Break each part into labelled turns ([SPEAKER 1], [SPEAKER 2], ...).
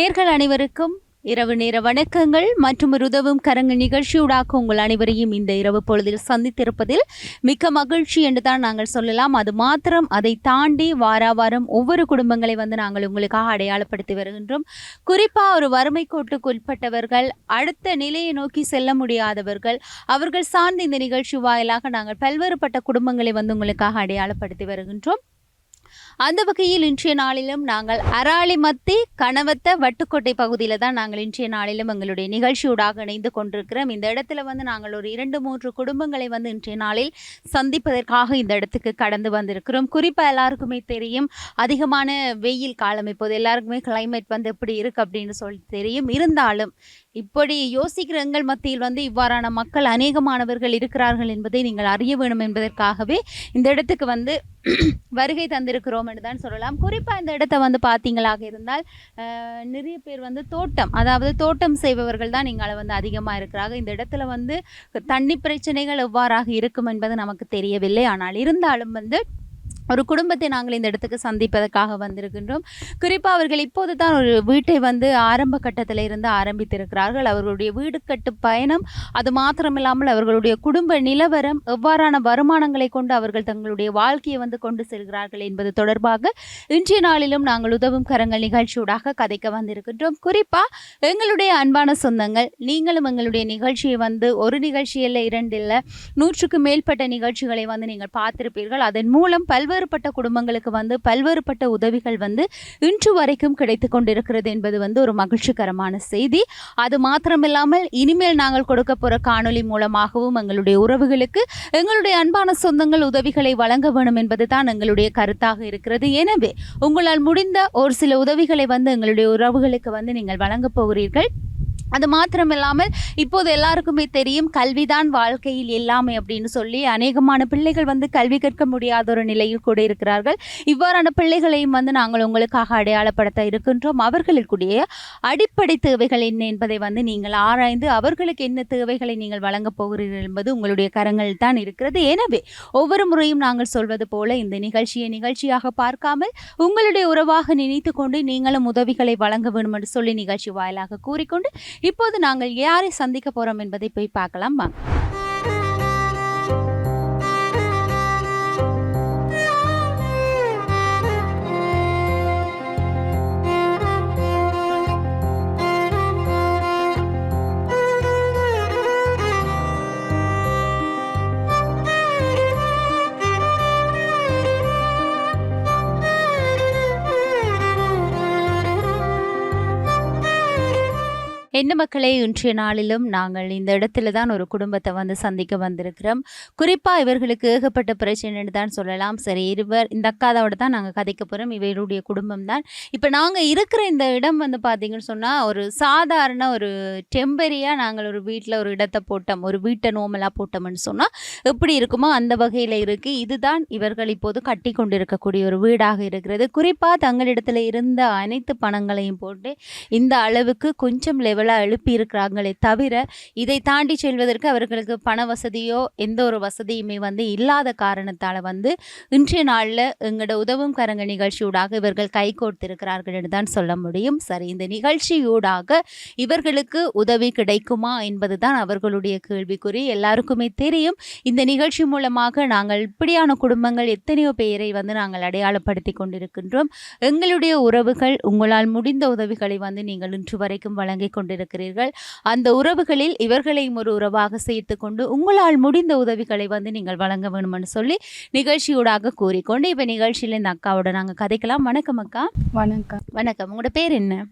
[SPEAKER 1] நேர்கள் அனைவருக்கும் இரவு நேர வணக்கங்கள் மற்றும் ஒரு உதவும் கரங்க நிகழ்ச்சியூடாக உங்கள் அனைவரையும் இந்த இரவு பொழுதில் சந்தித்திருப்பதில் மிக்க மகிழ்ச்சி என்று தான் நாங்கள் சொல்லலாம். அது மாத்திரம் அதை தாண்டி வாரா வாரம் ஒவ்வொரு குடும்பங்களை வந்து நாங்கள் உங்களுக்காக அடையாளப்படுத்தி வருகின்றோம். குறிப்பாக ஒரு வறுமை கோட்டுக்கு உட்பட்டவர்கள் அடுத்த நிலையை நோக்கி செல்ல முடியாதவர்கள் அவர்கள் சார்ந்த இந்த நிகழ்ச்சி வாயிலாக நாங்கள் பல்வேறுபட்ட குடும்பங்களை வந்து உங்களுக்காக அடையாளப்படுத்தி வருகின்றோம். அந்த வகையில் இன்றைய நாளிலும் நாங்கள் அராளிமத்தி கணவத்த வட்டுக்கோட்டை பகுதியில் தான் நாங்கள் இன்றைய நாளிலும் எங்களுடைய நிகழ்ச்சியூடாக இணைந்து கொண்டிருக்கிறோம். இந்த இடத்துல வந்து நாங்கள் ஒரு இரண்டு மூன்று குடும்பங்களை வந்து இன்றைய நாளில் சந்திப்பதற்காக இந்த இடத்துக்கு கடந்து வந்திருக்கிறோம். குறிப்பாக எல்லாருக்குமே தெரியும் அதிகமான வெயில் காலம் இப்போது எல்லாருக்குமே கிளைமேட் வந்து எப்படி இருக்கு அப்படின்னு சொல்லி தெரியும். இருந்தாலும் இப்படி யோசிக்கிற எங்கள் மத்தியில் வந்து இவ்வாறான மக்கள் அநேகமானவர்கள் இருக்கிறார்கள் என்பதை நீங்கள் அறிய வேணும் என்பதற்காகவே இந்த இடத்துக்கு வந்து வருகை தந்திருக்கிறோம் என்று தான் சொல்லலாம். குறிப்பாக இந்த இடத்த வந்து பார்த்தீங்களாக இருந்தால் நிறைய பேர் வந்து தோட்டம் அதாவது தோட்டம் செய்பவர்கள் தான் இங்கே வந்து அதிகமாக இருக்கிறாங்க. இந்த இடத்துல வந்து தண்ணி பிரச்சனைகள் எவ்வாறாக இருக்கும் என்பது நமக்கு தெரியவில்லை. ஆனால் இருந்தாலும் வந்து ஒரு குடும்பத்தை நாங்கள் இந்த இடத்துக்கு சந்திப்பதற்காக வந்திருக்கின்றோம். குறிப்பாக அவர்கள் இப்போது தான் ஒரு வீட்டை வந்து ஆரம்ப கட்டத்தில் இருந்து ஆரம்பித்திருக்கிறார்கள். அவர்களுடைய வீடு கட்டு பயணம் அது மாத்திரமில்லாமல் அவர்களுடைய குடும்ப நிலவரம் எவ்வாறான வருமானங்களை கொண்டு அவர்கள் தங்களுடைய வாழ்க்கையை வந்து கொண்டு செல்கிறார்கள் என்பது தொடர்பாக இன்றைய நாளிலும் நாங்கள் உதவும் கரங்கள் நிகழ்ச்சியூடாக கதைக்க வந்திருக்கின்றோம். குறிப்பாக எங்களுடைய அன்பான சொந்தங்கள் நீங்களும் எங்களுடைய நிகழ்ச்சியை வந்து ஒரு நிகழ்ச்சியில் இரண்டில் நூற்றுக்கு மேற்பட்ட நிகழ்ச்சிகளை வந்து நீங்கள் பார்த்திருப்பீர்கள். அதன் மூலம் பல்வேறு பல்வேறுபட்ட குடும்பங்களுக்கு வந்து பல்வேறுபட்ட உதவிகள் வந்து இன்று வரைக்கும் கிடைத்து கொண்டிருக்கிறது என்பது வந்து ஒரு மகிழ்ச்சிகரமான செய்தி. அது மாத்திரமில்லாமல் இனிமேல் நாங்கள் கொடுக்க போகிற காணொலி மூலமாகவும் எங்களுடைய உறவுகளுக்கு எங்களுடைய அன்பான சொந்தங்கள் உதவிகளை வழங்க வேணும் என்பது தான் எங்களுடைய கருத்தாக இருக்கிறது. எனவே உங்களால் முடிந்த ஒரு சில உதவிகளை வந்து எங்களுடைய உறவுகளுக்கு வந்து நீங்கள் வழங்கப் போகிறீர்கள். அது மாத்திரமில்லாமல் இப்போது எல்லாருக்குமே தெரியும் கல்விதான் வாழ்க்கையில் எல்லாமே அப்படின்னு சொல்லி அநேகமான பிள்ளைகள் வந்து கல்வி கற்க முடியாத ஒரு நிலையில் கூட இருக்கிறார்கள். இவ்வாறான பிள்ளைகளையும் வந்து நாங்கள் உங்களுக்காக அடையாளப்படுத்த இருக்கின்றோம். அவர்களுக்குடைய அடிப்படை தேவைகள் என்ன என்பதை வந்து நீங்கள் ஆராய்ந்து அவர்களுக்கு என்ன தேவைகளை நீங்கள் வழங்கப் போகிறீர்கள் என்பது உங்களுடைய கரங்கள் தான் இருக்கிறது. எனவே ஒவ்வொரு முறையும் நாங்கள் சொல்வது போல இந்த நிகழ்ச்சியை நிகழ்ச்சியாக பார்க்காமல் உங்களுடைய உறவாக நினைத்து கொண்டு நீங்களும் உதவிகளை வழங்க வேண்டும் என்று சொல்லி நிகழ்ச்சி வாயிலாக கூறிக்கொண்டு இப்போது நாங்கள் யாரை சந்திக்க போறோம் என்பதை போய் பார்க்கலாம். வாங்க. என்ன மக்களே இன்றைய நாளிலும் நாங்கள் இந்த இடத்துல தான் ஒரு குடும்பத்தை வந்து சந்திக்க வந்திருக்கிறோம். குறிப்பாக இவர்களுக்கு ஏகப்பட்ட பிரச்சனைன்னு தான் சொல்லலாம். சரி இருவர் இந்த அக்காதோட தான் நாங்கள் கதைக்க போகிறோம் இவருடைய குடும்பம் தான். இப்போ நாங்கள் இருக்கிற இந்த இடம் வந்து பார்த்தீங்கன்னு சொன்னால் ஒரு சாதாரண ஒரு டெம்பரியாக நாங்கள் ஒரு வீட்டில் ஒரு இடத்தை போட்டோம். ஒரு வீட்டை நோமலாக போட்டோம்னு சொன்னால் எப்படி இருக்குமோ அந்த வகையில் இருக்குது இதுதான் இவர்கள் இப்போது கட்டி கொண்டிருக்கக்கூடிய ஒரு வீடாக இருக்கிறது. குறிப்பாக தங்களிடத்தில் இருந்த அனைத்து பணங்களையும் போட்டு இந்த அளவுக்கு கொஞ்சம் லெவல் எழுப்பி எழுப்பியிருக்கிறாங்களே தவிர இதை தாண்டி செல்வதற்கு அவர்களுக்கு பண வசதியோ எந்த ஒரு வசதியுமே வந்து இல்லாத காரணத்தால் வந்து இன்றைய நாளில் எங்களோட உதவும் கரங்க நிகழ்ச்சியூடாக இவர்கள் கை கோர்த்திருக்கிறார்கள் என்று தான் சொல்ல முடியும். சரி இந்த நிகழ்ச்சியூடாக இவர்களுக்கு உதவி கிடைக்குமா என்பதுதான் அவர்களுடைய கேள்விக்குறி. எல்லாருக்குமே தெரியும். இந்த நிகழ்ச்சி மூலமாக நாங்கள் இப்படியான குடும்பங்கள் எத்தனையோ பேரை வந்து நாங்கள் அடையாளப்படுத்தி கொண்டிருக்கின்றோம். எங்களுடைய உறவுகள் உங்களால் முடிந்த உதவிகளை வந்து நீங்கள் இன்று வரைக்கும் வழங்கி கொண்டிருக்கிறீர்கள் அந்த உறவுகளில் இவர்களையும் ஒரு உறவாக சேர்த்து கொண்டு உங்களால் முடிந்த உதவிகளை வந்து நீங்கள் வழங்க வேணும்னு சொல்லி நிகழ்ச்சியூடாக கூறிக்கொண்டு இப்போ நிகழ்ச்சியில் இந்த அக்காவோட நாங்கள் கதைக்கலாம். வணக்கம் அக்கா.
[SPEAKER 2] வணக்கம்.
[SPEAKER 1] வணக்கம். உங்களோட பேர் என்ன?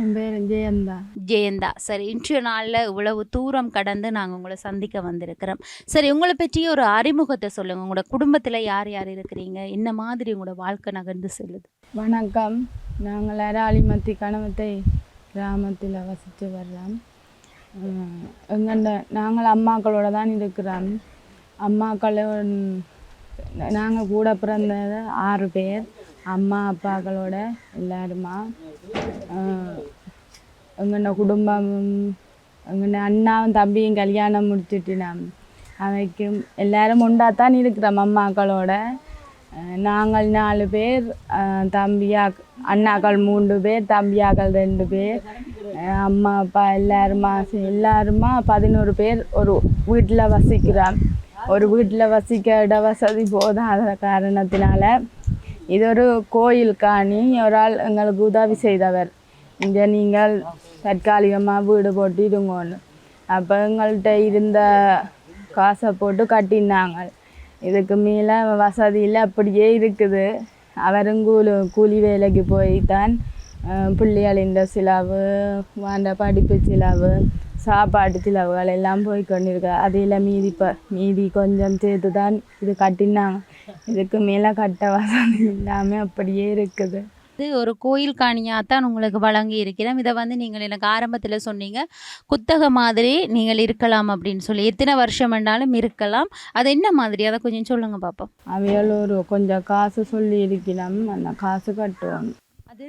[SPEAKER 2] என் பேர் ஜெயந்தா.
[SPEAKER 1] ஜெயந்தா. சரி இன்றைய நாளில் இவ்வளவு தூரம் கடந்து நாங்கள் உங்களை சந்திக்க வந்திருக்கிறோம். சரி உங்களை பற்றி ஒரு அறிமுகத்தை சொல்லுங்கள் உங்களோட குடும்பத்தில் யார் யார் இருக்கிறீங்க? என்ன மாதிரி உங்களோட வாழ்க்கை நகர்ந்து செல்லுது?
[SPEAKER 2] வணக்கம். நாங்கள் அராளிமத்தி கணவத்தை கிராமத்தில் வசித்து வர்றோம் எங்கண்ட நாங்கள் அம்மாக்களோட தான் இருக்கிறோம். அம்மாக்களோட நாங்கள் கூட பிறந்தது ஆறு பேர். அம்மா அப்பாக்களோட எல்லாருமா. எங்கண்ட குடும்பம் எங்கண்ட அண்ணாவும் தம்பியும் கல்யாணம் முடிச்சுட்டு நாம் அவைக்கும் எல்லாரும் உண்டாத்தான் இருக்கிறோம் அம்மாக்களோட. நாங்கள் நாலு பேர் தம்பியா அண்ணாக்கள் மூன்று பேர் தம்பியாக்கள் ரெண்டு பேர் அம்மா அப்பா எல்லாருமா எல்லாருமா பதினோரு பேர் ஒரு வீட்டில் வசிக்கிறோம். ஒரு வீட்டில் வசிக்க இட வசதி போதாத காரணத்தினால இது ஒரு கோயில் காணி. ஒரு ஆள் எங்களுக்கு உதவி செய்தவர். இங்கே நீங்கள் தற்காலிகமாக வீடு போட்டு இருங்கன்னு. அப்போ எங்கள்கிட்ட இருந்த காசை போட்டு கட்டினாங்க. இதுக்கு மேலே வசதியில் அப்படியே இருக்குது. அவரும் கூலி கூலி வேலைக்கு போய் தான் பிள்ளைகளின் செலவு வந்த படிப்பு செலவு சாப்பாட்டு செலவுகள் எல்லாம் போய் கொண்டிருக்கு அதில் மீதி இப்போ மீதி கொஞ்சம் சேர்த்து தான் இது கட்டினாங்க. இதுக்கு மேலே கட்ட வசதி இல்லாமல் அப்படியே இருக்குது.
[SPEAKER 1] இது ஒரு கோயில் காணியாக தான் உங்களுக்கு வழங்கி இருக்கிறோம் இதை வந்து நீங்கள் எனக்கு ஆரம்பத்தில் சொன்னீங்க. குத்தகை மாதிரி நீங்கள் இருக்கலாம் அப்படின்னு சொல்லி. எத்தனை வருஷம் வேண்டாலும் இருக்கலாம். அது என்ன மாதிரி? அதை கொஞ்சம் சொல்லுங்க பார்ப்போம்
[SPEAKER 2] அவையால் ஒரு கொஞ்சம் காசு சொல்லி இருக்கிறோம். அந்த காசு கட்டுவோம்.
[SPEAKER 1] அது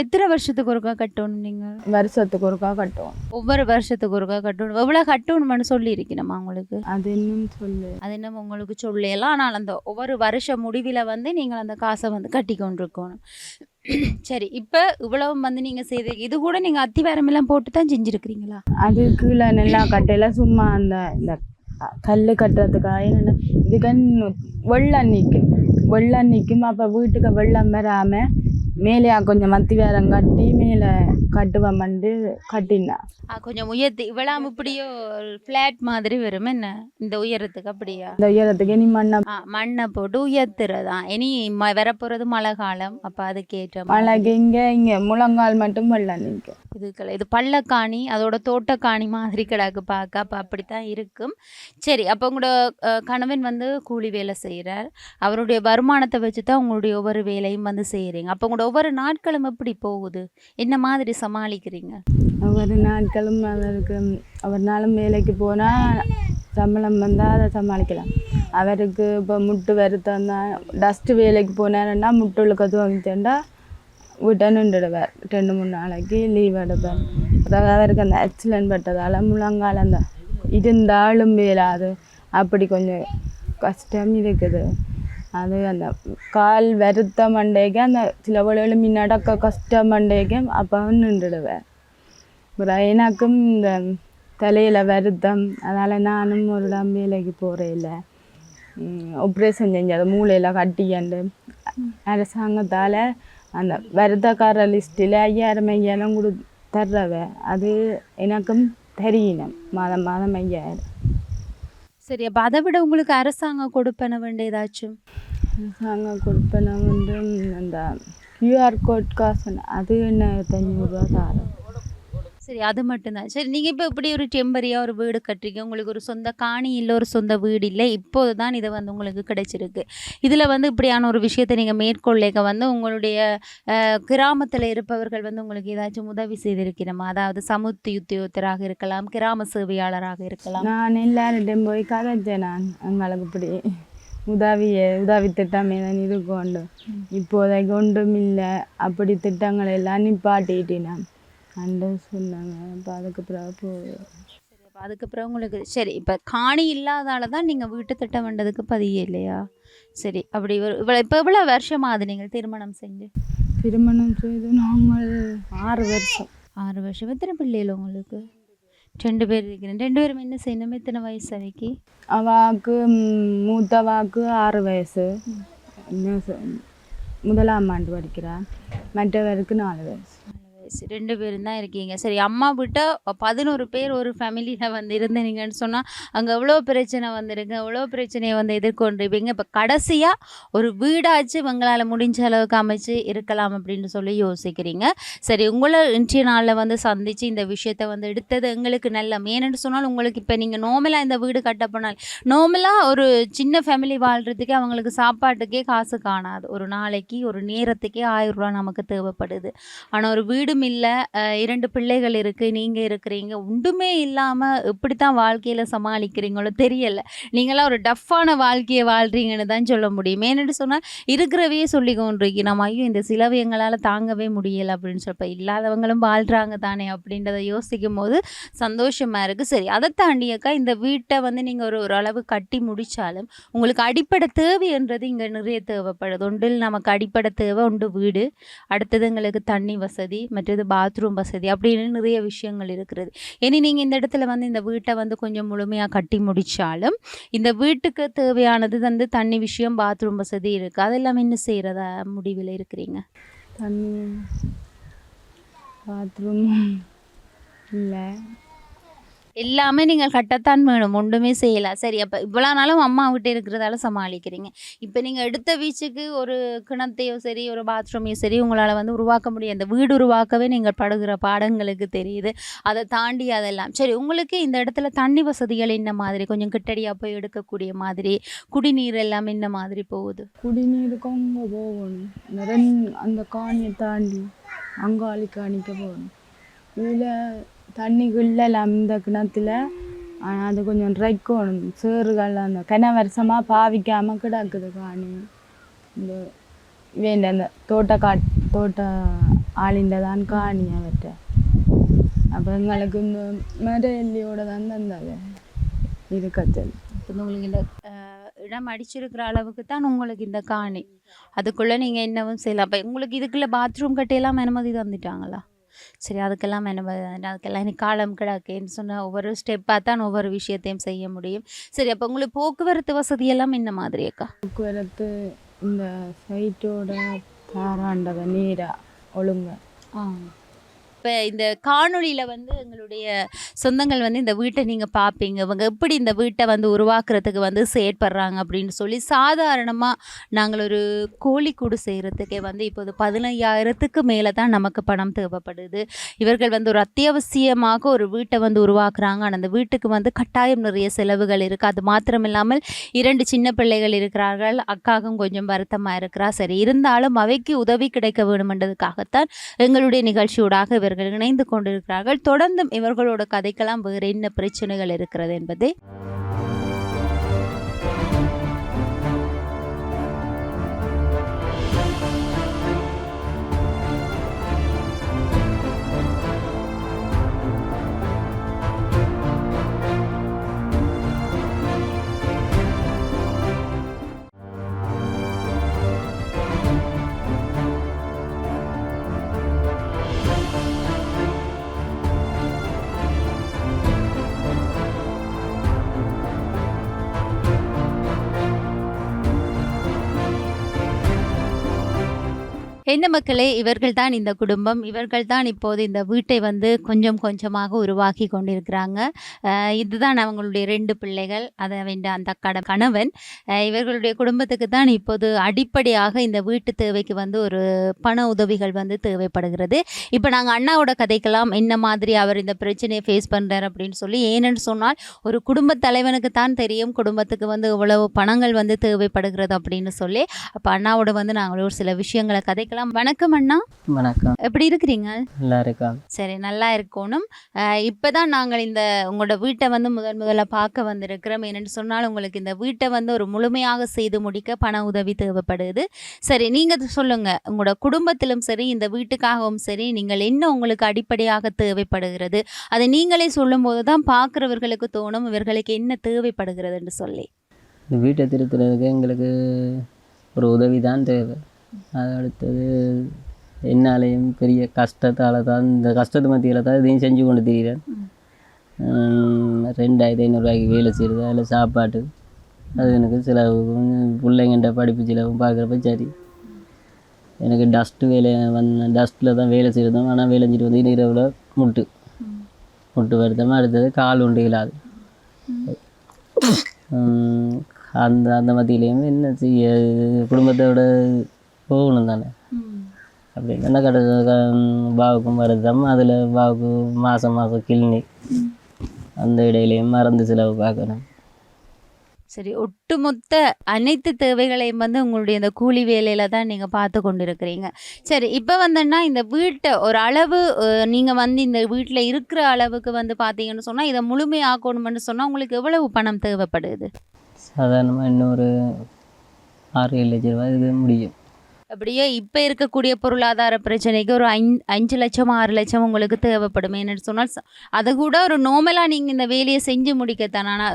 [SPEAKER 1] எத்தனை வருஷத்துக்கு ஒருக்கா கட்டணும் நீங்கள்
[SPEAKER 2] வருஷத்துக்கு ஒருக்கா கட்டுவோம்.
[SPEAKER 1] ஒவ்வொரு வருஷத்துக்கு ஒருக்கா கட்டணும். எவ்வளோ கட்டணும்னு சொல்லி இருக்கணுமா உங்களுக்கு?
[SPEAKER 2] அது இன்னும் சொல்லு.
[SPEAKER 1] அது என்ன உங்களுக்கு சொல்லலாம் ஆனால் அந்த ஒவ்வொரு வருஷ முடிவில் வந்து நீங்கள் அந்த காசை வந்து கட்டி கொண்டிருக்கணும் சரி இப்போ இவ்வளவு வந்து நீங்கள் செய்து இது கூட நீங்கள் அத்திவாரமெல்லாம் போட்டு தான் செஞ்சுருக்கிறீங்களா?
[SPEAKER 2] அது கீழே நல்லா கட்டையெல்லாம் சும்மா அந்த இந்த கல் கட்டுறதுக்காக என்னென்ன இதுக்கு வெள்ளம் நிற்கும் வெள்ளம் நிற்கும் அப்போ வீட்டுக்கு வெள்ளம் வராமல் மேலே கொஞ்சம் மத்தி வேரம் கட்டி மேலே கட்டுவோம்ண்டு கட்டினான்
[SPEAKER 1] ஆ, கொஞ்சம் உயர்த்தி இவ்வளவு இப்படியோ ஃப்ளாட் மாதிரி வரும் என்ன? இந்த உயரத்துக்கு அப்படியா?
[SPEAKER 2] இந்த உயரத்துக்கு இனி மண்ணை
[SPEAKER 1] மண்ணை போட்டு உயர்த்துறதா? இனி ம வரப்போகிறது மழை காலம் அப்போ அதுக்கேற்ற.
[SPEAKER 2] மழைக்கு இங்கே இங்கே முழங்கால் மட்டும் வெள்ளம் நிற்கும்.
[SPEAKER 1] இதுக்கள் இது பள்ளக்காணி அதோட தோட்டக்காணி மாதிரி கிடக்கு பார்க்க அப்போ அப்படித்தான் இருக்கும். சரி அப்போ உங்களோட கணவன் வந்து கூலி வேலை செய்கிறார் அவருடைய வருமானத்தை வச்சு தான் உங்களுடைய ஒவ்வொரு வேலையும் வந்து செய்கிறீங்க அப்போ உங்களோட ஒவ்வொரு நாட்களும் எப்படி போகுது? என்ன மாதிரி சமாளிக்கிறீங்க?
[SPEAKER 2] ஒவ்வொரு நாட்களும் அவருக்கு அவர் நாளும் வேலைக்கு போனால் சம்பளம் வந்தால் அதை சமாளிக்கலாம். அவருக்கு இப்போ முட்டு வருத்தம் தான். டஸ்ட்டு வேலைக்கு போனாருன்னா உள்ளுக்கு துவங்கிச்சேன்டா வீட்டை நின்றுடுவார். ரெண்டு மூணு நாளைக்கு லீவ் எடுப்பார். அதாவது அவருக்கு அந்த ஆக்சிடென்ட் பட்டதால் முழங்காலம் அந்த இருந்தாலும் வேலாது அப்படி கொஞ்சம் கஷ்டம் இருக்குது. அது அந்த கால் வருத்த மண்டைக்கு அந்த சில வேளையில் நடக்க கஷ்ட மண்டைக்கு அப்போ நின்றுடுவேன் அப்புறம் எனக்கும் இந்த தலையில் வருத்தம் அதனால் நானும் ஒரு இடம் வேலைக்கு போகிறேன் இல்லை ஆப்ரேஷன் செஞ்சது மூளையில் கட்டிக்கண்டு அரசாங்கத்தால் அந்த வருத்தக்கார லிஸ்ட்டில் ஐயாயிரம் ஐயாயிரம் கொடு தர்றவ அது எனக்கும் தெரியணும் மாதம் மாதம் ஐயாயிரம்
[SPEAKER 1] சரி அப்போ அதை விட உங்களுக்கு அரசாங்கம் கொடுப்பன வேண்டியதாச்சும்
[SPEAKER 2] அரசாங்கம் கொடுப்பன வந்து அந்த கியூஆர் கோட் காசு அது என்ன அஞ்சூறுரூவா தாரம்?
[SPEAKER 1] சரி அது மட்டும்தான். சரி நீங்கள் இப்போ இப்படி ஒரு டெம்பரியாக ஒரு வீடு கட்டுறீங்க? உங்களுக்கு ஒரு சொந்த காணி இல்லை ஒரு சொந்த வீடு இல்லை இப்போது தான் இது வந்து உங்களுக்கு கிடைச்சிருக்கு. இதில் வந்து இப்படியான ஒரு விஷயத்தை நீங்கள் மேற்கொள்ளைக்க வந்து உங்களுடைய கிராமத்தில் இருப்பவர்கள் வந்து உங்களுக்கு ஏதாச்சும் உதவி செய்திருக்கிறோமா? அதாவது சமுத்தி உத்தியோகத்தராக இருக்கலாம் கிராம சேவையாளராக இருக்கலாம்.
[SPEAKER 2] நான் எல்லார்கிட்டையும் போய் கதைச்சேன் நான். எங்களுக்கு இப்படி உதவிய உதவி திட்டம் ஏதாவது இருக்கோண்டு இப்போதைக்கு ஒன்றும் இல்லை. அப்படி திட்டங்களை எல்லாம் நிப்பாட்டிட்டேன் அண்டு சொன்னாங்க. அப்போ அதுக்கு பிறகு போய்
[SPEAKER 1] சரி அப்போ அதுக்கப்புறம் உங்களுக்கு சரி இப்போ காணி இல்லாதால தான் நீங்கள் வீட்டு திட்டம் வேண்டதுக்கு பதிய இல்லையா? சரி அப்படி இவ்வளோ இப்போ எவ்வளோ வருஷமாகுது நீங்கள் திருமணம் செஞ்சு?
[SPEAKER 2] திருமணம் செய்து நாங்கள் ஆறு வருஷம்.
[SPEAKER 1] ஆறு வருஷம். எத்தனை பிள்ளைகள் உங்களுக்கு? ரெண்டு பேர் இருக்கிறேன் ரெண்டு பேரும் என்ன செய்யணும்? எத்தனை வயசு அவைக்கு
[SPEAKER 2] அவாக்கு மூத்தவாக்கு ஆறு வயசு. முதலாம் ஆண்டு படிக்கிறான் மற்றவருக்கு நாலு வயசு.
[SPEAKER 1] ரெண்டு பேரும் தான் இருக்கீங்க. சரி அம்மா விட்ட பதினோரு பேர் ஒரு ஃபேமிலியில் வந்து இருந்தீங்கன்னு சொன்னால் அங்கே எவ்வளோ பிரச்சனை வந்துருங்க எவ்வளோ பிரச்சனையை வந்து எதிர்கொண்டிருப்பீங்க? இப்போ கடைசியாக ஒரு வீடாச்சு உங்களால் முடிஞ்ச அளவுக்கு அமைச்சு இருக்கலாம் அப்படின்னு சொல்லி யோசிக்கிறீங்க. சரி உங்களை இன்றைய நாளில் வந்து சந்தித்து இந்த விஷயத்தை வந்து எடுத்தது எங்களுக்கு நல்ல ஏன்னு சொன்னால் உங்களுக்கு இப்போ நீங்கள் நோமலாக இந்த வீடு கட்ட போனால் நோமலாக ஒரு சின்ன ஃபேமிலி வாழ்கிறதுக்கே அவங்களுக்கு சாப்பாட்டுக்கே காசு காணாது. ஒரு நாளைக்கு ஒரு நேரத்துக்கே ஆயிரம் ரூபா நமக்கு தேவைப்படுது. ஆனால் ஒரு வீடு ஒன்றும் இல்லை. இரண்டு பிள்ளைகள் இருக்குது நீங்கள் இருக்கிறீங்க. ஒன்றுமே இல்லாமல் எப்படி தான் வாழ்க்கையில் சமாளிக்கிறீங்களோ தெரியலை. நீங்களாம் ஒரு டஃப்பான வாழ்க்கையை வாழ்கிறீங்கன்னு தான் சொல்ல முடியும். ஏன்னு சொன்னால் இருக்கிறவையே சொல்லி கொண்டிருக்கி நம்ம ஐயோ இந்த சிலவு எங்களால் தாங்கவே முடியல அப்படின்னு சொல்லப்போ இல்லாதவங்களும் வாழ்கிறாங்க தானே அப்படின்றத யோசிக்கும் போது சந்தோஷமாக இருக்குது சரி அதை தாண்டியக்கா இந்த வீட்டை வந்து நீங்கள் ஒரு ஓரளவு கட்டி முடித்தாலும் உங்களுக்கு அடிப்படை தேவைன்றது இங்கே நிறைய தேவைப்படுது. ஒன்றில் நமக்கு அடிப்படை தேவை ஒன்று வீடு. அடுத்தது எங்களுக்கு தண்ணி வசதி மற்றும் மற்றது பாத்ரூம் வசதி அப்படின்னு நிறைய விஷயங்கள் இருக்கிறது. இனி நீங்கள் இந்த இடத்துல வந்து இந்த வீட்டை வந்து கொஞ்சம் முழுமையாக கட்டி முடித்தாலும் இந்த வீட்டுக்கு தேவையானது வந்து தண்ணி விஷயம் பாத்ரூம் வசதி இருக்குது அதெல்லாம் என்ன செய்கிறதா முடிவில் இருக்கிறீங்க?
[SPEAKER 2] தண்ணி பாத்ரூம் இல்லை.
[SPEAKER 1] எல்லாமே நீங்கள் கட்டத்தான் வேணும். ஒன்றுமே செய்யலாம் சரி அப்போ இவ்வளோ நாளும் அம்மா விட்டு இருக்கிறதால சமாளிக்கிறீங்க. இப்போ நீங்கள் எடுத்த வீச்சுக்கு ஒரு கிணத்தையோ சரி ஒரு பாத்ரூமையோ சரி உங்களால் வந்து உருவாக்க முடியும் அந்த வீடு உருவாக்கவே நீங்கள் படுகிற பாடங்களுக்கு தெரியுது. அதை தாண்டி அதெல்லாம். சரி உங்களுக்கு இந்த இடத்துல தண்ணி வசதிகள் என்ன மாதிரி? கொஞ்சம் கிட்டடியாக போய் எடுக்கக்கூடிய மாதிரி? குடிநீர் எல்லாம் என்ன மாதிரி போகுது?
[SPEAKER 2] குடிநீருக்கும் அங்கே போகணும். அந்த காணியை தாண்டி அங்காளி காணிக்க போகணும். இதில் தண்ணி கிள்ளலாம் இந்த கிணத்துல. ஆனால் அது கொஞ்சம் ரைக்கணும் சேறுகள் அந்த கிண வருஷமாக பாவிக்காமல் கிடக்குது காணி. இந்த வேண்ட அந்த தோட்ட கா தோட்ட ஆளிண்ட தான் காணி அவர்கிட்ட அப்போ எங்களுக்கு இந்த மரையல்லியோட தான் தந்தது. இருக்கச்சல்
[SPEAKER 1] இப்போ உங்களுக்கு இந்த இடம் அடிச்சிருக்கிற அளவுக்கு தான் உங்களுக்கு இந்த காணி. அதுக்குள்ளே நீங்கள் என்னவும் செய்யலாம். அப்போ உங்களுக்கு இதுக்குள்ளே பாத்ரூம் கட்டியெல்லாம் அனுமதி தந்துட்டாங்களா? சரி அதுக்கெல்லாம் தந்துட்டு அதுக்கெல்லாம் எனக்கு காலம் கிடக்குன்னு சொன்னால் ஒவ்வொரு ஸ்டெப்பாக தான் ஒவ்வொரு விஷயத்தையும் செய்ய முடியும். சரி அப்போ உங்களுக்கு போக்குவரத்து வசதி எல்லாம் என்ன மாதிரி அக்கா?
[SPEAKER 2] போக்குவரத்து இந்த சைட்டோட பாராண்டத நீரா ஒழுங்க.
[SPEAKER 1] இப்போ இந்த காணொளியில் வந்து எங்களுடைய சொந்தங்கள் வந்து இந்த வீட்டை நீங்கள் பார்ப்பீங்க இவங்க எப்படி இந்த வீட்டை வந்து உருவாக்குறதுக்கு வந்து செயற்படுறாங்க அப்படின்னு சொல்லி சாதாரணமாக நாங்கள் ஒரு கோழிக்கூடு செய்கிறதுக்கே வந்து இப்போது பதினையாயிரத்துக்கு மேலே தான் நமக்கு பணம் தேவைப்படுது. இவர்கள் வந்து ஒரு அத்தியாவசியமாக ஒரு வீட்டை வந்து உருவாக்குறாங்க. ஆனால் அந்த வீட்டுக்கு வந்து கட்டாயம் நிறைய செலவுகள் இருக்குது அது மாத்திரம் இல்லாமல் இரண்டு சின்ன பிள்ளைகள் இருக்கிறார்கள். அக்காவும் கொஞ்சம் வருத்தமாக இருக்கிறா. சரி இருந்தாலும் அவைக்கு உதவி கிடைக்க வேணுமென்றதுக்காகத்தான் எங்களுடைய நிகழ்ச்சியூடாக இவர்கள் இணைந்து கொண்டிருக்கிறார்கள். தொடர்ந்தும் இவர்களோட கதைக்கெல்லாம் வேறு என்ன பிரச்சனைகள் இருக்கிறது என்பதை என்ன மக்களே இவர்கள் தான் இந்த குடும்பம். இவர்கள் தான் இப்போது இந்த வீட்டை வந்து கொஞ்சம் கொஞ்சமாக உருவாக்கி கொண்டிருக்கிறாங்க. இதுதான் அவங்களுடைய ரெண்டு பிள்ளைகள். அதை வேண்ட அந்த கட கணவன். இவர்களுடைய குடும்பத்துக்கு தான் இப்போது அடிப்படையாக இந்த வீட்டு தேவைக்கு வந்து ஒரு பண உதவிகள் வந்து தேவைப்படுகிறது. இப்போ நாங்கள் அண்ணாவோட கதைக்கெல்லாம் என்ன மாதிரி அவர் இந்த பிரச்சனையை ஃபேஸ் பண்ணுறார் அப்படின்னு சொல்லி ஏன்னு சொன்னால் ஒரு குடும்பத் தலைவனுக்கு தான் தெரியும் குடும்பத்துக்கு வந்து இவ்வளவு பணங்கள் வந்து தேவைப்படுகிறது அப்படின்னு சொல்லி. அப்போ அண்ணாவோட வந்து நாங்கள் ஒரு சில விஷயங்களை கதைக்கலாம். வணக்கம் அண்ணா.
[SPEAKER 3] வணக்கம்.
[SPEAKER 1] எப்படி இருக்கிறீங்க?
[SPEAKER 3] நல்லா இருக்கா
[SPEAKER 1] சரி நல்லா இருக்கணும். இப்பதான் நாங்கள் இந்த உங்களோட வீட்டை வந்து முதல் முதல்ல பார்க்க வந்திருக்கிறோம். என்னென்னு சொன்னால் உங்களுக்கு இந்த வீட்டை வந்து ஒரு முழுமையாக செய்து முடிக்க பண உதவி தேவைப்படுது. சரி நீங்க அது சொல்லுங்க. உங்களோட குடும்பத்திலும் சரி இந்த வீட்டுக்காகவும் சரி நீங்கள் என்ன உங்களுக்கு அடிப்படையாக தேவைப்படுகிறது? அதை நீங்களே சொல்லும்போது தான் பார்க்குறவர்களுக்கு தோணும் இவர்களுக்கு என்ன தேவைப்படுகிறதுன்னு சொல்லி.
[SPEAKER 3] இந்த வீட்டை திருத்துறதுக்கு எங்களுக்கு ஒரு உதவி தான் தேவை. அது அடுத்தது என்னாலையும் பெரிய கஷ்டத்தால் தான் இந்த கஷ்டத்து மத்தியில் தான் இதையும் செஞ்சு கொண்டு திரிகிறேன் ரெண்டாயிரத்தி ஐநூறுரூவாய்க்கு வேலை செய்கிறது அதில் சாப்பாட்டு. அது எனக்கு செலவு பிள்ளைங்கிட்ட பிள்ளைங்கள்ட்ட படிப்பு செலவும் பார்க்குறப்ப சரி. எனக்கு டஸ்ட்டு வேலை வந்த டஸ்ட்டில் தான் வேலை செய்கிறதும் ஆனால் வேலை செஞ்சுட்டு வந்து இரவில் முட்டு. முட்டு வருத்தமாக அடுத்தது கால் உண்டு இல்லாது. அந்த அந்த மத்தியிலையும் என்ன செய்ய குடும்பத்தோட போகணும் தானே. அப்படி என்ன கடை பாவுக்கும் வருத்தம். அதில் பாவுக்கு மாதம் மாதம் கிளினிக் அந்த இடையிலையும் மருந்து செலவு பார்க்கணும்.
[SPEAKER 1] சரி ஒட்டுமொத்த அனைத்து தேவைகளையும் வந்து உங்களுடைய இந்த கூலி வேலையில தான் நீங்க பார்த்து கொண்டிருக்கிறீங்க. சரி இப்போ வந்தோன்னா இந்த வீட்டை ஒரு அளவு அஹ், நீங்க வந்து இந்த வீட்டில் இருக்கிற அளவுக்கு வந்து பார்த்தீங்கன்னு சொன்னா இதை முழுமையாக்கணும்னு சொன்னா உங்களுக்கு எவ்வளவு பணம் தேவைப்படுது?
[SPEAKER 3] சாதாரணமாக இன்னொரு ஆறு ஏழு லட்ச ரூபாய் இது முடியும்.
[SPEAKER 1] அப்படியே இப்போ இருக்கக்கூடிய பொருளாதார பிரச்சனைக்கு ஒரு ஐந் அஞ்சு லட்சம் ஆறு லட்சம் உங்களுக்கு தேவைப்படும் என்னன்னு சொன்னால் அதை கூட ஒரு நோமலாக நீங்கள் இந்த வேலையை செஞ்சு முடிக்கத்தான். ஆனால்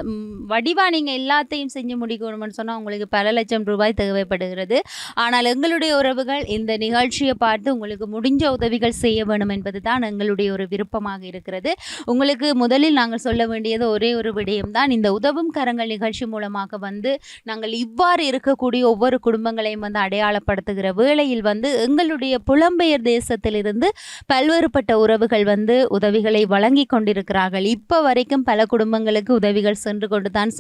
[SPEAKER 1] வடிவாக நீங்கள் எல்லாத்தையும் செஞ்சு முடிக்கணும்னு சொன்னால் உங்களுக்கு பல லட்சம் ரூபாய் தேவைப்படுகிறது. ஆனால் எங்களுடைய உறவுகள் இந்த நிகழ்ச்சியை பார்த்து உங்களுக்கு முடிஞ்ச உதவிகள் செய்ய வேணும் என்பது தான் எங்களுடைய ஒரு விருப்பமாக இருக்கிறது. உங்களுக்கு முதலில் நாங்கள் சொல்ல வேண்டியது ஒரே ஒரு விடயம்தான். இந்த உதவும் கரங்கள் நிகழ்ச்சி மூலமாக வந்து நாங்கள் இவ்வாறு இருக்கக்கூடிய ஒவ்வொரு குடும்பங்களையும் வந்து அடையாளப்படுத்துகிற வேளையில் வந்து எங்களுடைய புலம்பெயர் தேசத்திலிருந்து பல்வேறுபட்ட உறவுகள் வந்து உதவிகளை வழங்கி கொண்டிருக்கிறார்கள். இப்போ வரைக்கும் பல குடும்பங்களுக்கு உதவிகள் சென்று கொண்டு தான்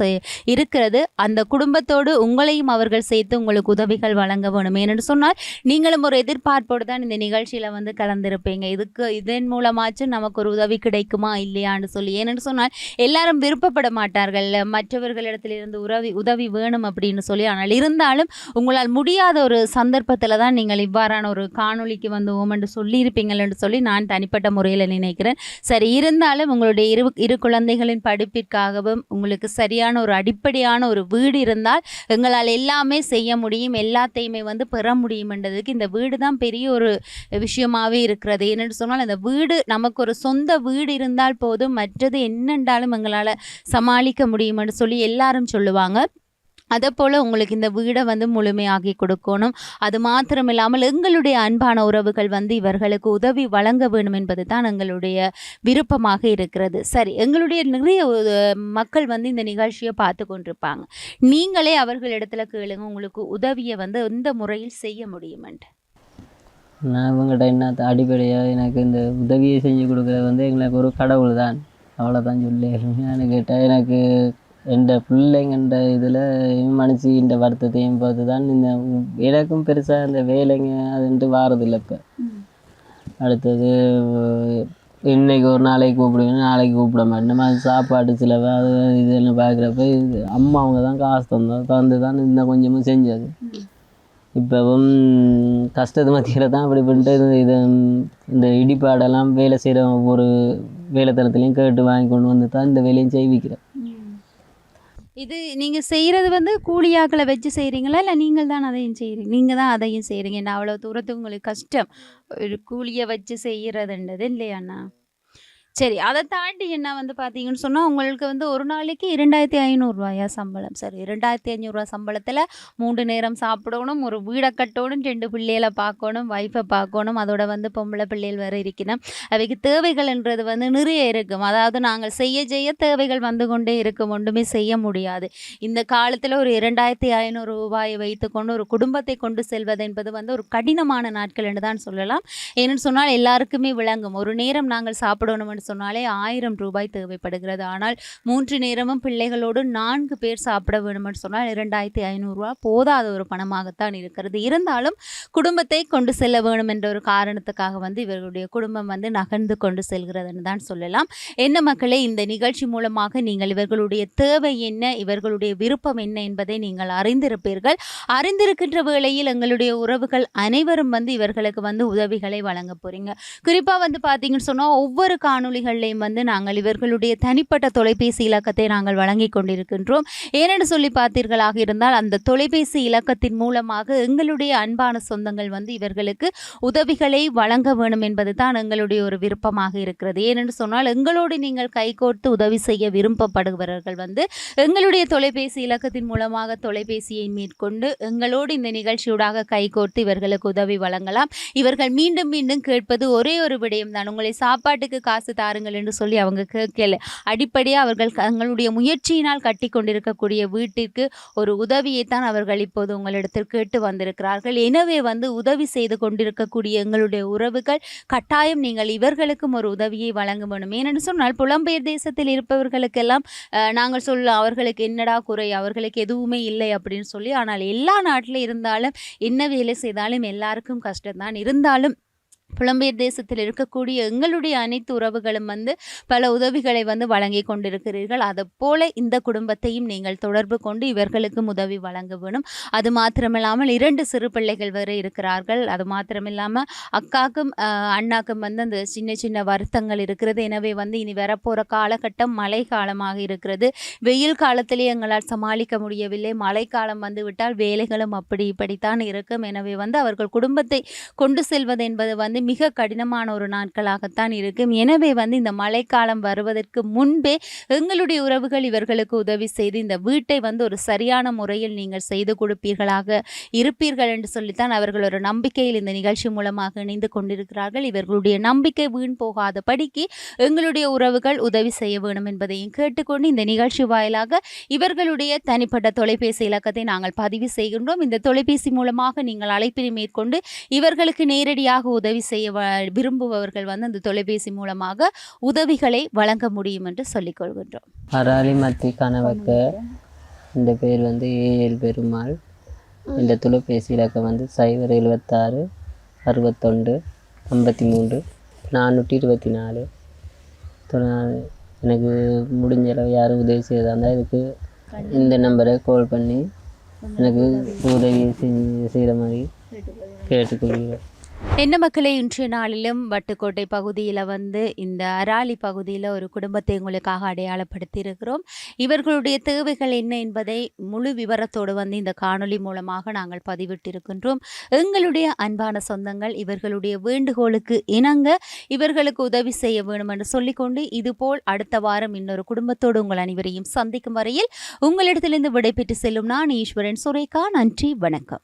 [SPEAKER 1] இருக்கிறது. அந்த குடும்பத்தோடு உங்களையும் அவர்கள் சேர்த்து உங்களுக்கு உதவிகள் வழங்க வேணும். ஏனென்று சொன்னால் நீங்களும் ஒரு எதிர்பார்ப்போடு தான் இந்த நிகழ்ச்சியில் வந்து கலந்திருப்பீங்க. இதுக்கு இதன் மூலமாச்சும் நமக்கு ஒரு உதவி கிடைக்குமா இல்லையான்னு சொல்லி. ஏனென்று சொன்னால் எல்லாரும் விருப்பப்பட மாட்டார்கள். மற்றவர்களிடத்திலிருந்து உதவி உதவி வேணும் அப்படின்னு சொல்லி. ஆனால் இருந்தாலும் உங்களால் முடியாத ஒரு சந்தர்ப்ப சந்தர்ப்பத்தில் தான் நீங்கள் இவ்வாறான ஒரு காணொளிக்கு வந்து சொல்லியிருப்பீங்கள் சொல்லியிருப்பீங்கள்னு சொல்லி நான் தனிப்பட்ட முறையில் நினைக்கிறேன். சரி இருந்தாலும் உங்களுடைய இரு இரு குழந்தைகளின் படிப்பிற்காகவும் உங்களுக்கு சரியான ஒரு அடிப்படையான ஒரு வீடு இருந்தால் எங்களால் எல்லாமே செய்ய முடியும் எல்லாத்தையுமே வந்து பெற முடியும்ன்றதுக்கு இந்த வீடு தான் பெரிய ஒரு விஷயமாகவே இருக்கிறது. என்னென்னு சொன்னால் அந்த வீடு நமக்கு ஒரு சொந்த வீடு இருந்தால் போதும் மற்றது என்னென்றாலும் எங்களால் சமாளிக்க முடியும்னு சொல்லி எல்லாரும் சொல்லுவாங்க. அதே போல் உங்களுக்கு இந்த வீடை வந்து முழுமையாக்கி கொடுக்கணும். அது மாத்திரம் இல்லாமல் எங்களுடைய அன்பான உறவுகள் வந்து இவர்களுக்கு உதவி வழங்க வேணும் என்பது தான் எங்களுடைய விருப்பமாக இருக்கிறது. சரி எங்களுடைய நிறைய மக்கள் வந்து இந்த நிகழ்ச்சியை பார்த்து கொண்டிருப்பாங்க. நீங்களே அவர்களிடத்துல கேளுங்க உங்களுக்கு உதவியை வந்து எந்த முறையில் செய்ய முடியுமென்ட்டு.
[SPEAKER 3] நான் இவங்ககிட்ட என்ன அடிப்படையாக எனக்கு இந்த உதவியை செஞ்சு கொடுக்குறது வந்து எங்களுக்கு ஒரு கடவுள் தான் அவ்வளோதான் சொல்லி நான் கேட்டால் எனக்கு எந்த பிள்ளைங்கன்ற இதில் மனசு இந்த வருத்தத்தையும் பார்த்து தான் இந்த எனக்கும் பெருசாக இந்த வேலைங்க அதுன்ட்டு வாரதில்லை இப்போ. அடுத்தது இன்னைக்கு ஒரு நாளைக்கு கூப்பிடுவேன் நாளைக்கு கூப்பிட மாட்டேன். அது சாப்பாடு செலவு அது இதுன்னு பார்க்குறப்ப இது அம்மா அவங்க தான் காசு தந்தோம் தந்து தான் இன்னும் கொஞ்சமும் செஞ்சது. இப்போவும் கஷ்டத்து மத்தியில் தான் அப்படி பண்ணிட்டு இது- இந்த இடிபாடெல்லாம் வேலை செய்கிற ஒவ்வொரு வேலைத்தனத்துலேயும் கேட்டு வாங்கி கொண்டு வந்து தான் இந்த வேலையும் செய்விக்கிறேன்.
[SPEAKER 1] இது நீங்கள் செய்கிறது வந்து கூலியாக்களை வச்சு செய்கிறீங்களா இல்லை நீங்கள் தான் அதையும் செய்கிறீங்க நீங்கள் தான் அதையும் செய்கிறீங்க என்ன அவ்வளோ தூரத்துக்கு உங்களுக்கு கஷ்டம்? ஒரு கூலியை வச்சு செய்கிறதுன்றது இல்லையாண்ணா? சரி அதை தாண்டி என்ன வந்து பார்த்தீங்கன்னு சொன்னால் உங்களுக்கு வந்து ஒரு நாளைக்கு இரண்டாயிரத்தி ஐநூறுரூவாயா சம்பளம்? சரி இரண்டாயிரத்தி ஐநூறுரூவா சம்பளத்தில் மூன்று நேரம் சாப்பிடணும் ஒரு வீடை கட்டணும் ரெண்டு பிள்ளைகளை பார்க்கணும் ஒய்ஃபை பார்க்கணும் அதோட வந்து பொம்பளை பிள்ளைகள் வேறு இருக்கணும். அவைக்கு தேவைகள்ன்றது வந்து நிறைய இருக்கும். அதாவது நாங்கள் செய்ய செய்ய தேவைகள் வந்து கொண்டே இருக்கும். ஒன்றுமே செய்ய முடியாது. இந்த காலத்தில் ஒரு இரண்டாயிரத்தி ஐநூறு ரூபாயை வைத்துக்கொண்டு ஒரு குடும்பத்தை கொண்டு செல்வது என்பது வந்து ஒரு கடினமான நாட்கள் என்று தான் சொல்லலாம். ஏன்னு சொன்னால் எல்லாருக்குமே விளங்கும். ஒரு நேரம் நாங்கள் சாப்பிடணும்னு சொன்னாலே ஆயிரம் ரூபாய் தேவைப்படுகிறது. ஆனால் மூன்று நேரமும் பிள்ளைகளோடு நான்கு பேர் சாப்பிட வேணும்னு சொன்னால் இரண்டாயிரத்தி ஐநூறுரூவா போதாத ஒரு பணமாகத்தான் இருக்கிறது. இருந்தாலும் குடும்பத்தை கொண்டு செல்ல வேணும் என்ற ஒரு காரணத்துக்காக வந்து இவர்களுடைய குடும்பம் வந்து நகர்ந்து கொண்டு செல்கிறதுன்னு தான் சொல்லலாம். என்ன மக்களே இந்த நிகழ்ச்சி மூலமாக நீங்கள் இவர்களுடைய தேவை என்ன இவர்களுடைய விருப்பம் என்ன என்பதை நீங்கள் அறிந்திருப்பீர்கள். அறிந்திருக்கின்ற வேளையில் எங்களுடைய உறவுகள் அனைவரும் வந்து இவர்களுக்கு வந்து உதவிகளை வழங்க போறீங்க. குறிப்பாக வந்து பார்த்தீங்கன்னு சொன்னால் ஒவ்வொரு காணொளிகள்லையும் வந்து நாங்கள் இவர்களுடைய தனிப்பட்ட தொலைபேசி இலக்கத்தை நாங்கள் வழங்கி கொண்டிருக்கின்றோம். ஏனென்று சொல்லி பார்த்தீர்களாக இருந்தால் அந்த தொலைபேசி இலக்கத்தின் மூலமாக எங்களுடைய அன்பான சொந்தங்கள் வந்து இவர்களுக்கு உதவிகளை வழங்க வேணும் என்பது தான் எங்களுடைய ஒரு விருப்பமாக இருக்கிறது. ஏனென்று சொன்னால் எங்களோடு நீங்கள் கைகோர்த்து உதவி செய்ய விரும்பப்படுபவர்கள் வந்து எங்களுடைய தொலைபேசி இலக்கத்தின் மூலமாக தொலைபேசியை மேற்கொண்டு எங்களோடு இந்த நிகழ்ச்சியூடாக கைகோர்த்து இவர்களுக்கு உதவி வழங்கலாம். இவர்கள் மீண்டும் மீண்டும் கேட்பது ஒரே ஒரு விடயம் தான் உங்களை சாப்பாட்டுக்கு காசு தாருங்கள் என்று சொல்லி அவங்க கேட்கல. அடிப்படையாக அவர்கள் தங்களுடைய முயற்சியினால் கட்டி கொண்டிருக்கக்கூடிய வீட்டிற்கு ஒரு உதவியைத்தான் அவர்கள் இப்போது உங்களிடத்தில் கேட்டு வந்திருக்கிறார்கள். எனவே வந்து உதவி செய்து கொண்டிருக்கக்கூடிய எங்களுடைய உறவுகள் கட்டாயம் நீங்கள் இவர்களுக்கும் ஒரு உதவியை வழங்க வேண்டும். ஏனென்று சொன்னால் புலம்பெயர் தேசத்தில் இருப்பவர்களுக்கெல்லாம் நாங்கள் சொல்ல அவர்களுக்கு என்னடா குறை அவர்களுக்கு எதுவுமே இல்லை அப்படின்னு சொல்லி ஆனால் எல்லா நாட்டில் இருந்தாலும் என்ன வேலை செய்தாலும் எல்லாருக்கும் கஷ்டம்தான். இருந்தாலும் புலம்பெயர் தேசத்தில் இருக்கக்கூடிய எங்களுடைய அனைத்து உறவுகளும் வந்து பல உதவிகளை வந்து வழங்கி கொண்டிருக்கிறீர்கள். அதை போல இந்த குடும்பத்தையும் நீங்கள் தொடர்பு கொண்டு இவர்களுக்கும் உதவி வழங்க வேணும். அது மாத்திரமில்லாமல் இரண்டு சிறு பிள்ளைகள் வேறு இருக்கிறார்கள். அது மாத்திரமில்லாமல் அக்காக்கும் அண்ணாக்கும் வந்து அந்த சின்ன சின்ன வருத்தங்கள் இருக்கிறது. எனவே வந்து இனி வரப்போகிற காலகட்டம் மழை காலமாக இருக்கிறது. வெயில் காலத்திலே எங்களால் சமாளிக்க முடியவில்லை. மழைக்காலம் வந்து விட்டால் வேலைகளும் அப்படி இப்படித்தான் இருக்கும். எனவே வந்து அவர்கள் குடும்பத்தை கொண்டு செல்வது என்பது வந்து மிக கடினமான ஒரு நாட்களாகத்தான் இருக்கும். எனவே வந்து இந்த மழைக்காலம் வருவதற்கு முன்பே எங்களுடைய உறவுகள் இவர்களுக்கு உதவி செய்து இந்த வீட்டை வந்து ஒரு சரியான முறையில் நீங்கள் செய்து கொடுப்பீர்களாக இருப்பீர்கள் என்று சொல்லித்தான் அவர்கள் ஒரு நம்பிக்கையில் இந்த நிகழ்ச்சி மூலமாக இணைந்து கொண்டிருக்கிறார்கள். இவர்களுடைய நம்பிக்கை வீண் போகாத படிக்கு எங்களுடைய உறவுகள் உதவி செய்ய வேண்டும் என்பதையும் கேட்டுக்கொண்டு இந்த நிகழ்ச்சி வாயிலாக இவர்களுடைய தனிப்பட்ட தொலைபேசி இலக்கத்தை நாங்கள் பதிவு செய்கின்றோம். இந்த தொலைபேசி மூலமாக நீங்கள் அழைப்பினை மேற்கொண்டு இவர்களுக்கு நேரடியாக உதவி செய்ய வ- விரும்புபவர்கள் வந்து அந்த தொலைபேசி மூலமாக உதவிகளை வழங்க முடியும் என்று சொல்லிக் கொள்கின்றோம்.
[SPEAKER 3] அராலி மத்தி கனவக்க இந்த பேர் வந்து ஏஎல் பெருமாள். இந்த தொலைபேசி இலக்கம் வந்து சைபர் எழுபத்தாறு அறுபத்தொண்டு ஐம்பத்தி மூன்று நானூற்றி இருபத்தி நாலு எனக்கு முடிஞ்ச அளவு யாரும் உதவி செய்யறதா இருந்தால் இதுக்கு இந்த நம்பரை கால் பண்ணி எனக்கு உதவி செஞ்சு செய்கிற மாதிரி கேட்டுக்கொள்கிறேன்
[SPEAKER 1] என்ன மக்களே இன்றைய நாளிலும் வட்டுக்கோட்டை பகுதியில் வந்து இந்த அராலி பகுதியில் ஒரு குடும்பத்தை உங்களுக்காக அடையாளப்படுத்தி இருக்கிறோம் இவர்களுடைய தேவைகள் என்ன என்பதை முழு விவரத்தோடு வந்து இந்த காணொளி மூலமாக நாங்கள் பதிவிட்டிருக்கின்றோம். எங்களுடைய அன்பான சொந்தங்கள் இவர்களுடைய வேண்டுகோளுக்கு இணங்க இவர்களுக்கு உதவி செய்ய வேண்டும் என்று சொல்லிக்கொண்டு இதுபோல் அடுத்த வாரம் இன்னொரு குடும்பத்தோடு உங்கள் அனைவரையும் சந்திக்கும் வரையில் உங்களிடத்திலிருந்து விடைபெற்று செல்லும் நான் ஈஸ்வரன் சுரேகா. நன்றி வணக்கம்.